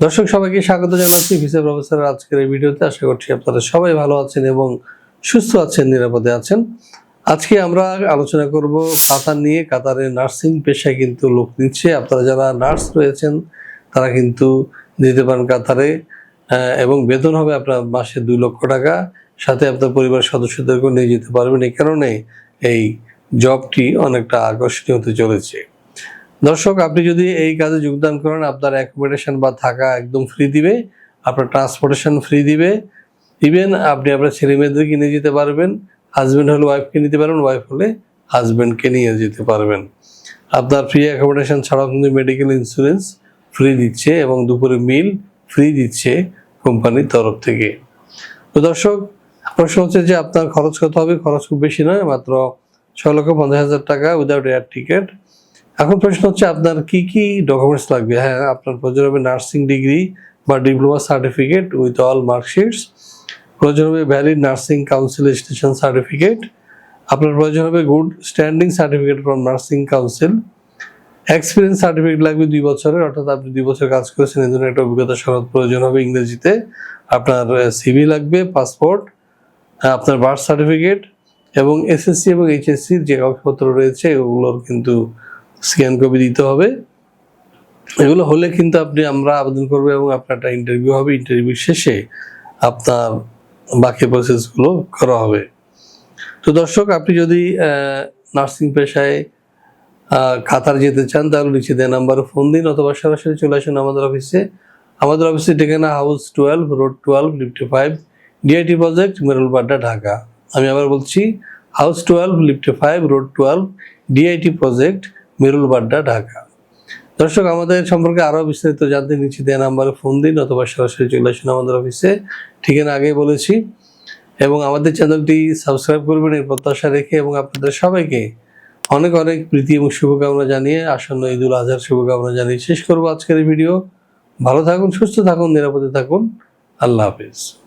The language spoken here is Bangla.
দর্শক, সবাইকে স্বাগত জানাচ্ছি ভিসা প্রফেসরের আজকের এই ভিডিওতে। আশা করছি আপনারা সবাই ভালো আছেন এবং সুস্থ আছেন, নিরাপদে আছেন। আজকে আমরা আলোচনা করব কাতার নিয়ে। কাতারে নার্সিং পেশায় কিন্তু লোক নিচ্ছে। আপনারা যারা নার্স রয়েছেন, তারা কিন্তু দিতে পারেন কাতারে এবং বেতন হবে আপনার মাসে দুই লক্ষ টাকা। সাথে আপনার পরিবার সদস্যদেরকেও নিয়ে যেতে পারবেন। এই কারণে এই জবটি অনেকটা আকর্ষণীয় হতে চলেছে। দর্শক, আপনি যদি এই কাজে যোগদান করেন, আপনার অ্যাকোমোডেশন বা থাকা একদম ফ্রি দিবে, আপনার ট্রান্সপোর্টেশন ফ্রি দিবে। ইভেন আপনি আপনার ছেলে মেয়েদেরকে নিয়ে যেতে পারবেন হাজব্যান্ড হলে ওয়াইফকে নিতে পারবেন ওয়াইফ হলে হাজব্যান্ডকে নিয়ে যেতে পারবেন। আপনার ফ্রি অ্যাকোমোডেশন ছাড়াও কিন্তু মেডিকেল ইন্স্যুরেন্স ফ্রি দিচ্ছে এবং দুপুরে মিল ফ্রি দিচ্ছে কোম্পানির তরফ থেকে। তো দর্শক, প্রশ্ন হচ্ছে যে আপনার খরচ কত হবে? খরচ খুব বেশি নয়, মাত্র ছয় লক্ষ পঞ্চাশ হাজার টাকা উইদাউট এয়ার টিকিট এখন প্রশ্ন হচ্ছে, আপনার কি কি ডকুমেন্টস লাগবে? হ্যাঁ আপনার প্রয়োজন হবে নার্সিং ডিগ্রি বা diploma certificate with all marksheets প্রয়োজন হবে valid nursing council station certificate আপনার প্রয়োজন হবে good standing certificate from nursing council experience certificate লাগবে দুই বছরের, অর্থাৎ আপনি দুই বছর কাজ করেছেন এই জন্য একটা অভিজ্ঞতা সনদ প্রয়োজন হবে ইংরেজিতে। আপনার সিভি লাগবে পাসপোর্ট আপনার বার্থ সার্টিফিকেট এবং এসএসসি এবং এইচএসসির যে কাগজপত্র রয়েছে, ওগুলোর কিন্তু স্ক্যান কপি দিতে হবে। এগুলো হলে কিন্তু আপনি আমরা আবেদন করব এবং আপনার একটা ইন্টারভিউ হবে। ইন্টারভিউ শেষে আপনার বাকি প্রসেসগুলো করা হবে। তো দর্শক, আপনি যদি নার্সিং পেশায় কাতার যেতে চান, তাহলে নিচে দেয় নাম্বারে ফোন দিন অথবা সরাসরি চলে আসুন আমাদের অফিসে আমাদের অফিসে ঠিকানা house twelve road twelve fifty five DIT project Merulbadda Dhaka. আমি আবার বলছি হাউস টুয়েলভ লিফটে five road twelve DIT project Merulbadda Dhaka. দর্শক, আমাদের সম্পর্কে আরও বিস্তারিত জানতে নিচে দেওয়া নাম্বারে ফোন দিন অথবা সরাসরি চলে আসুন আমাদের অফিসে। ঠিকানা আগেই বলেছি। এবং আমাদের চ্যানেলটি সাবস্ক্রাইব করবেন এই প্রত্যাশা রেখে এবং আপনাদের সবাইকে অনেক অনেক প্রীতি এবং শুভকামনা জানিয়ে আসন্ন ঈদুল আজহার শুভকামনা জানিয়ে শেষ করব আজকের ভিডিও। ভালো থাকুন, সুস্থ থাকুন, নিরাপদে থাকুন। আল্লাহ হাফিজ।